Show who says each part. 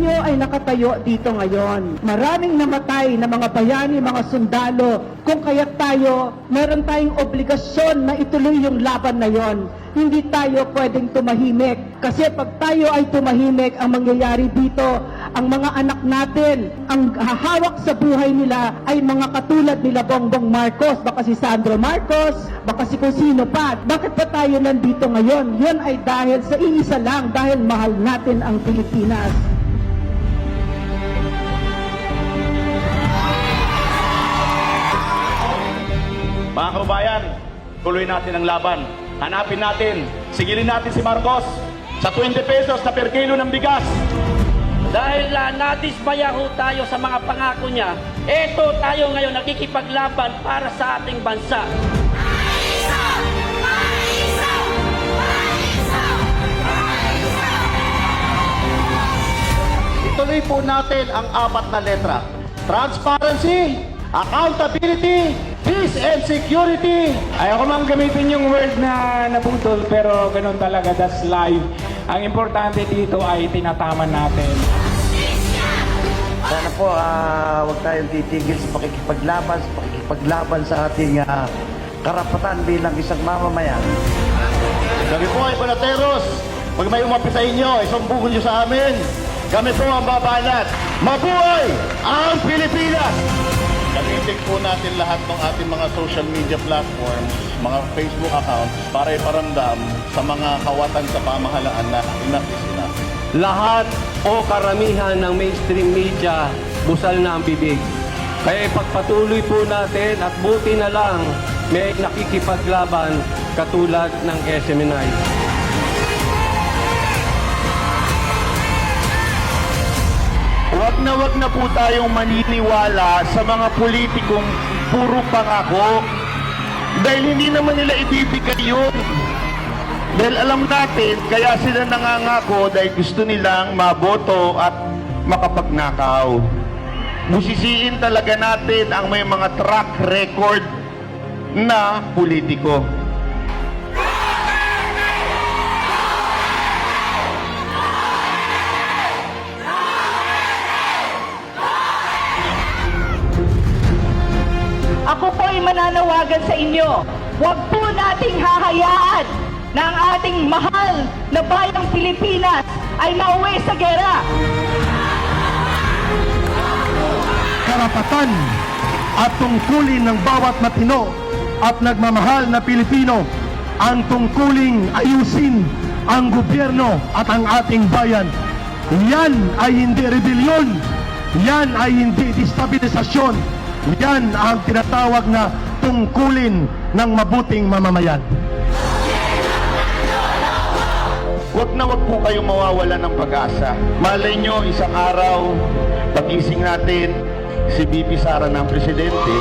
Speaker 1: tayo ay nakatayo dito ngayon. Maraming namatay na mga bayani, mga sundalo. Kung kaya tayo, meron tayong obligasyon na ituloy yung laban na yon. Hindi tayo pwedeng tumahimik. Kasi pag tayo ay tumahimik, ang mangyayari dito, ang mga anak natin, ang hahawak sa buhay nila ay mga katulad nila Bongbong Marcos, baka si Sandro Marcos, baka si kung sino pa. Bakit pa tayo nandito ngayon? Yun ay dahil sa iisa lang, dahil mahal natin ang Pilipinas.
Speaker 2: Mga kababayan, tuloy natin ang laban. Hanapin natin, sigilin natin si Marcos sa 20 pesos na per kilo ng bigas.
Speaker 3: Dahil uh, nadismaya ho tayo sa mga pangako niya, eto tayo ngayon nakikipaglaban para sa ating bansa.
Speaker 2: Ituloy po natin ang apat na letra. Transparency, accountability, peace and security.
Speaker 4: Ayoko mang gamitin yung word na naputol pero ganun talaga, that's life. Ang importante dito ay tinataman natin.
Speaker 5: Sana po ah, huwag tayong titigil sa pakikipaglaban, sa pakikipaglaban sa ating ah, karapatan bilang isang mamamayan.
Speaker 2: Kami po ay panateros. Pag may umapi sa inyo, isumbukon nyo sa amin. Kami po ang babanat. Mabuhay ang Pilipinas! Gamitin po natin lahat ng ating mga social media platforms, mga Facebook accounts, para iparamdam sa mga kawatan sa pamahalaan na enough is
Speaker 6: lahat o karamihan ng mainstream media busal na ang bibig. Kaya ipagpatuloy po natin at buti na lang may nakikipaglaban katulad ng SMNI.
Speaker 2: Huwag na wag na po tayong maniniwala sa mga politikong puro pangako. Dahil hindi naman nila ibibigay yun. Dahil alam natin, kaya sila nangangako dahil gusto nilang maboto at makapagnakaw. Busisiin talaga natin ang may mga track record na politiko.
Speaker 7: Ay mananawagan sa inyo. Huwag po nating hahayaan na ang ating mahal na bayang Pilipinas ay mauwi sa gera.
Speaker 8: karapatan at tungkulin ng bawat matino at nagmamahal na Pilipino ang tungkuling ayusin ang gobyerno at ang ating bayan. Yan ay hindi rebelyon. Yan ay hindi destabilisasyon. Yan ang tinatawag na tungkulin ng mabuting mamamayan.
Speaker 2: Huwag na huwag po kayong mawawala ng pag-asa. Malay nyo, isang araw, pagising natin, si BP Sara ng presidente,